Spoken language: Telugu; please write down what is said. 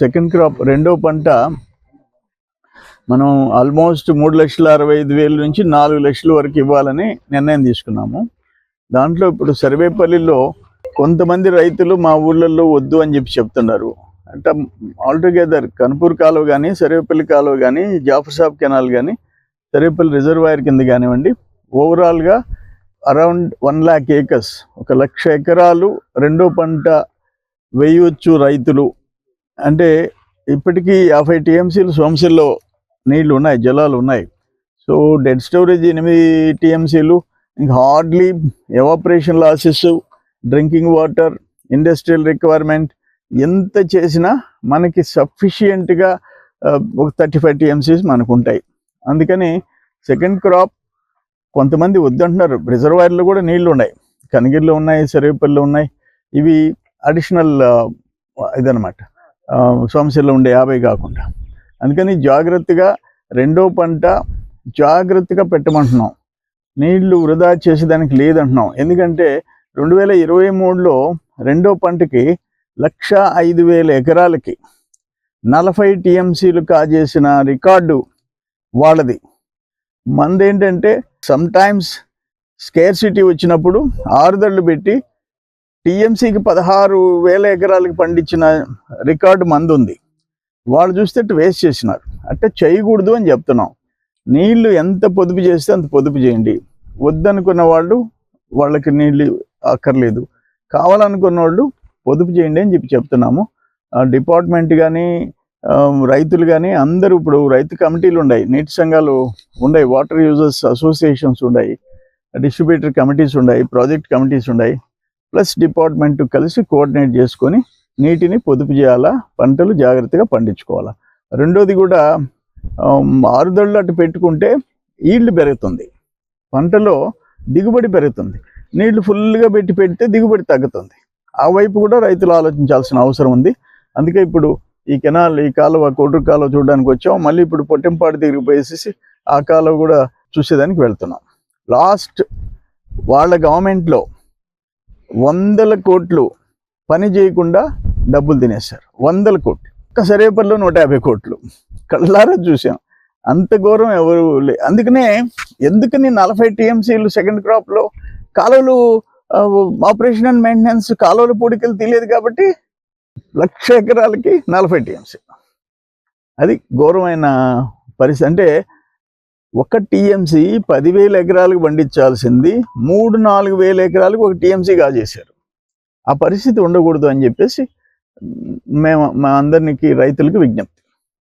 సెకండ్ క్రాప్ రెండో పంట మనం ఆల్మోస్ట్ మూడు లక్షల అరవై ఐదు వేల నుంచి నాలుగు లక్షల వరకు ఇవ్వాలని నిర్ణయం తీసుకున్నాము. దాంట్లో ఇప్పుడు సర్వేపల్లిలో కొంతమంది రైతులు మా ఊళ్ళల్లో వద్దు అని చెప్పి చెప్తున్నారు. అంటే ఆల్టుగెదర్ కనుపూర్ కాలువ కానీ సర్వేపల్లి కాలువ కానీ జాఫర్ సాబ్ కెనాల్ కానీ సర్వేపల్లి రిజర్వాయర్ కింద కానివ్వండి ఓవరాల్గా అరౌండ్ వన్ ల్యాక్ ఏకర్స్ ఒక లక్ష ఎకరాలు రెండో పంట వేయవచ్చు రైతులు అంటే ఇప్పటికీ యాభై టీఎంసీలు సోమశిల్లో నీళ్ళు ఉన్నాయి జలాలు ఉన్నాయి సో డెడ్ స్టోరేజ్ ఎనిమిది టీఎంసీలు ఇంకా hardly evaporation losses drinking water industrial requirement ఎంత చేసినా మనకి సఫిషియెంట్గా ఒక థర్టీ ఫైవ్ టీఎంసీస్ మనకు ఉంటాయి అందుకని సెకండ్ క్రాప్ కొంతమంది వద్దంటున్నారు. రిజర్వాయర్లో కూడా నీళ్ళు ఉన్నాయి కనగిరిలో ఉన్నాయి సర్వేపల్లిలో ఉన్నాయి. ఇవి అడిషనల్ ఇదనమాట సమస్యలు ఉండే యాభై కాకుండా. అందుకని జాగ్రత్తగా రెండో పంట జాగ్రత్తగా పెట్టమంటున్నాం. నీళ్ళు వృధా చేసేదానికి లేదంటున్నాం. ఎందుకంటే రెండు వేల ఇరవై మూడులో రెండో పంటకి లక్ష ఐదు వేల ఎకరాలకి నలభై టీఎంసీలు కాజేసిన రికార్డు వాళ్ళది. మందేంటంటే సమ్టైమ్స్ స్కేర్సిటీ వచ్చినప్పుడు ఆరుదళ్ళు పెట్టి టీఎంసీకి పదహారు వేల ఎకరాలకి పండించిన రికార్డు మంది ఉంది వాళ్ళు చూస్తే వేస్ట్ చేసినారు. అంటే చేయకూడదు అని చెప్తున్నాం. నీళ్ళు ఎంత పొదుపు చేస్తే అంత పొదుపు చేయండి. వద్దనుకున్న వాళ్ళు వాళ్ళకి నీళ్ళు అక్కర్లేదు. కావాలనుకున్న వాళ్ళు పొదుపు చేయండి అని చెప్పి చెప్తున్నాము. డిపార్ట్మెంట్ కానీ రైతులు కానీ అందరూ ఇప్పుడు రైతు కమిటీలు ఉన్నాయి. నీటి సంఘాలు ఉన్నాయి. వాటర్ యూజర్స్ అసోసియేషన్స్ ఉన్నాయి. డిస్ట్రిబ్యూటర్ కమిటీస్ ఉన్నాయి. ప్రాజెక్ట్ కమిటీస్ ఉన్నాయి. ప్లస్ డిపార్ట్మెంట్ కలిసి కోఆర్డినేట్ చేసుకొని నీటిని పొదుపు చేయాలా? పంటలు జాగ్రత్తగా పండించుకోవాలా? రెండోది కూడా ఆరుదళ్ళు అటు పెట్టుకుంటే ఈల్డ్ పెరుగుతుంది. పంటలో దిగుబడి పెరుగుతుంది. నీళ్ళు ఫుల్గా పెట్టి పెడితే దిగుబడి తగ్గుతుంది. ఆ వైపు కూడా రైతులు ఆలోచించాల్సిన అవసరం ఉంది. అందుకే ఇప్పుడు ఈ కెనాల్ ఈ కాలువ కొడుకు కాలువ చూడడానికి వచ్చాం. మళ్ళీ ఇప్పుడు పొట్టెంపాడు దగ్గరికి పోయేసేసి ఆ కాలువ కూడా చూసేదానికి వెళ్తున్నాం. లాస్ట్ వాళ్ళ గవర్నమెంట్లో వందల కోట్లు పని చేయకుండా డబ్బులు తినేశారు. వందల కోట్లు. ఒక్క సరేపర్లో నూట యాభై కోట్లు. కళ్ళారా చూసాం అంత ఘోరం ఎవరు లే అందుకనే ఎందుకని నలభై టీఎంసీలు సెకండ్ క్రాప్లో కాలువలు ఆపరేషన్ అండ్ మెయింటెనెన్స్ కాలువల పూడికలు తీయలేదు కాబట్టి లక్ష ఎకరాలకి నలభై టీఎంసీ. అది ఘోరమైన పరిస్థితి. అంటే ఒక టీఎంసీ పదివేల ఎకరాలకు పండించాల్సింది మూడు నాలుగు వేల ఎకరాలకు ఒక టీఎంసీ కాజేశారు ఆ పరిస్థితి ఉండకూడదు అని చెప్పేసి మేము మా అందరికి రైతులకు విజ్ఞప్తి.